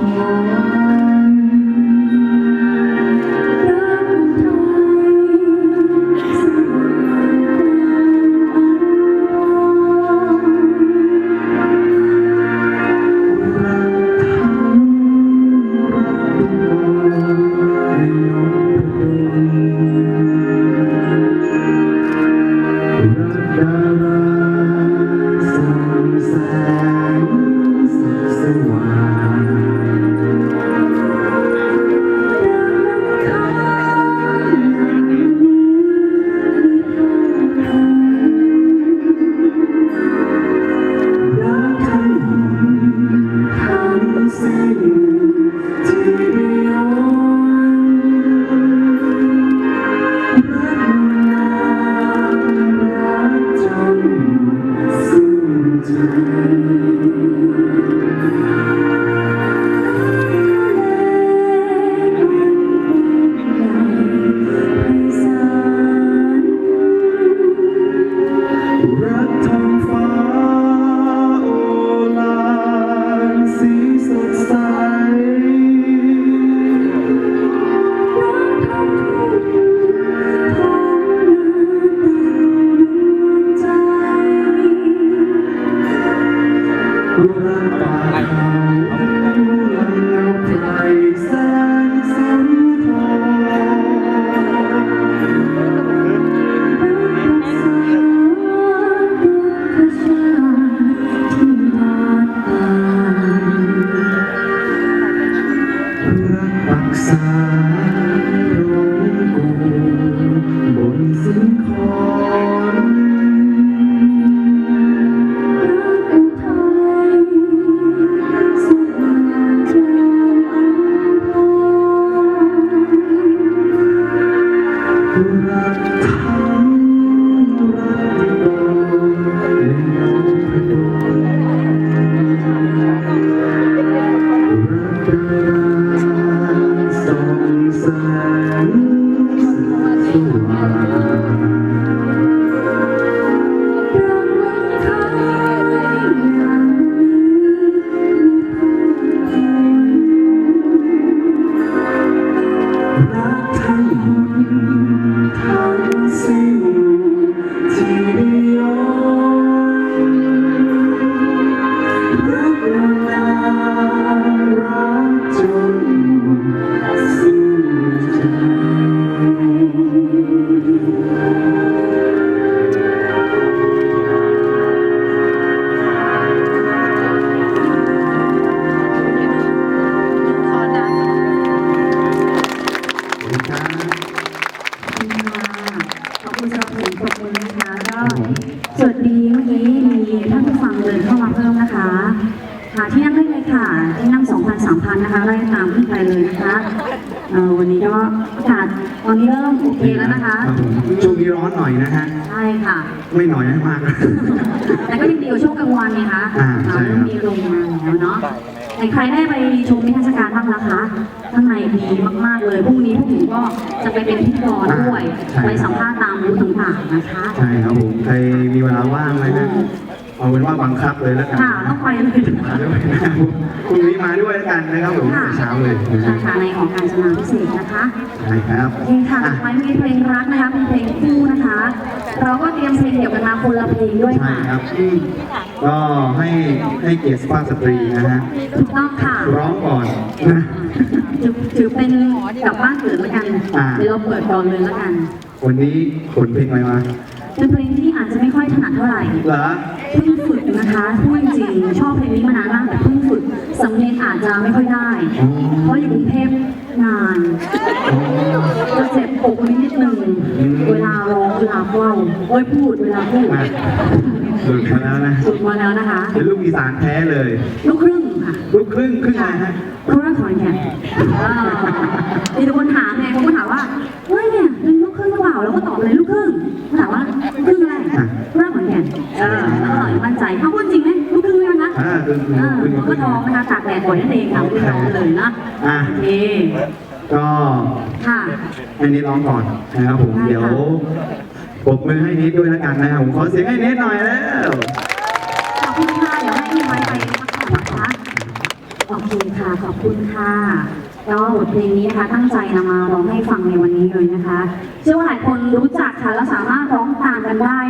ซึ้ง รั ง หาที่นั่งได้เลยค่ะ ที่นั่งสองพันสามพันนะคะ ไล่ตามขึ้นไปเลยนะคะเอ่อวันนี้ก็อากาศตอนนี้เริ่มโอเคแล้วนะคะครับผมช่วงนี้ร้อนหน่อยนะฮะ ใช่ค่ะ ไม่หน่อยนะมาก แต่ก็ยังดีกว่าช่วงกลางวันไงคะอ่าใช่ครับ เริ่มมีลมมาแล้วเนาะแต่ใครได้ไปชมนิทรรศการบ้างนะคะ ข้างในดีมากๆเลย พรุ่งนี้พวกหนูก็จะไปเป็นพิธีกรด้วย ไปสัมภาษณ์ตามบูธต่างๆนะคะ ใช่ครับผม ใครมีเวลาว่างไหมฮะ เอาเป็นว่าบังคับเลยแล้วกันค่ะ ต้องไปเลย มาด้วยนะครับพรุ่งนี้มาด้วยแล้วกันนะครับผมค่ะแต่เช้าเลยนะฮะสาขาในของการจนาพิเศษนะคะใช่ครับโอเคค่ะต่อไปมีเพลงรักนะคะเป็นเพลงคู่นะคะ เราก็เตรียมเพลงเกี่ยวกันมาคนละเพลงด้วยใช่ค่ะครับอืมก็ให้ให้เกียรติสุภาพสตรีนะฮะถูกต้องค่ะ ร้องก่อนนะ ถือถือเป็นกลับบ้านเกิดแล้วกันอ่า เดี๋ยวเราเปิดก่อนเลยแล้วกัน วันนี้ขนเพลงอะไรมา เป็นเพลงที่อาจจะไม่ค่อยถนัดเท่าไหร่เหรอเพิ่งฝึกนะคะพูดจริงๆชอบเพลงนี้มานานมากแต่เพิ่งฝึกสำเนียงอาจจะไม่ค่อยได้อ๋อเพราะอยู่กรุงเทพนานอ๋อจะเจ็บอกนิดนึงอืมเวลาร้องเวลาเล่าเอ้ยพูดเวลาพูดมาหลุดมาแล้วนะฝึกมาแล้วนะคะเป็นลูกอีสานแท้เลย ลูกครึ่งค่ะลูกครึ่งครึ่งอะไรฮะโคราชขอนแก่นอ่ามีแต่คนถามไงเขาก็ถามว่าเฮ้ยเนี่ยเป็นลูกครึ่ง เอออร่อยมั่นใจถ้าพูดจริงไหมลูกครึ่งไหมคะอ่าคือคือเออคือหัวก็ท้องนะคะตากแดดบ่อยนั่นเองค่ะไม่ร้อนเลยนะอะโอเคก็ค่ะ ให้นิดร้องก่อนนะครับผมได้ค่ะ เดี๋ยวปรบมือให้นิดด้วยแล้วกันนะครับผมขอเสียงให้นิดหน่อยแล้ว ขอบคุณค่ะ เดี๋ยวให้พี่ไว้ไปพักผ่อนนะคะโอเคค่ะ ขอบคุณค่ะ ก็บทเพลงนี้นะคะตั้งใจนำมาร้องให้ฟังในวันนี้เลยนะคะ เชื่อว่าหลายคนรู้จักค่ะและสามารถร้องตามกันได้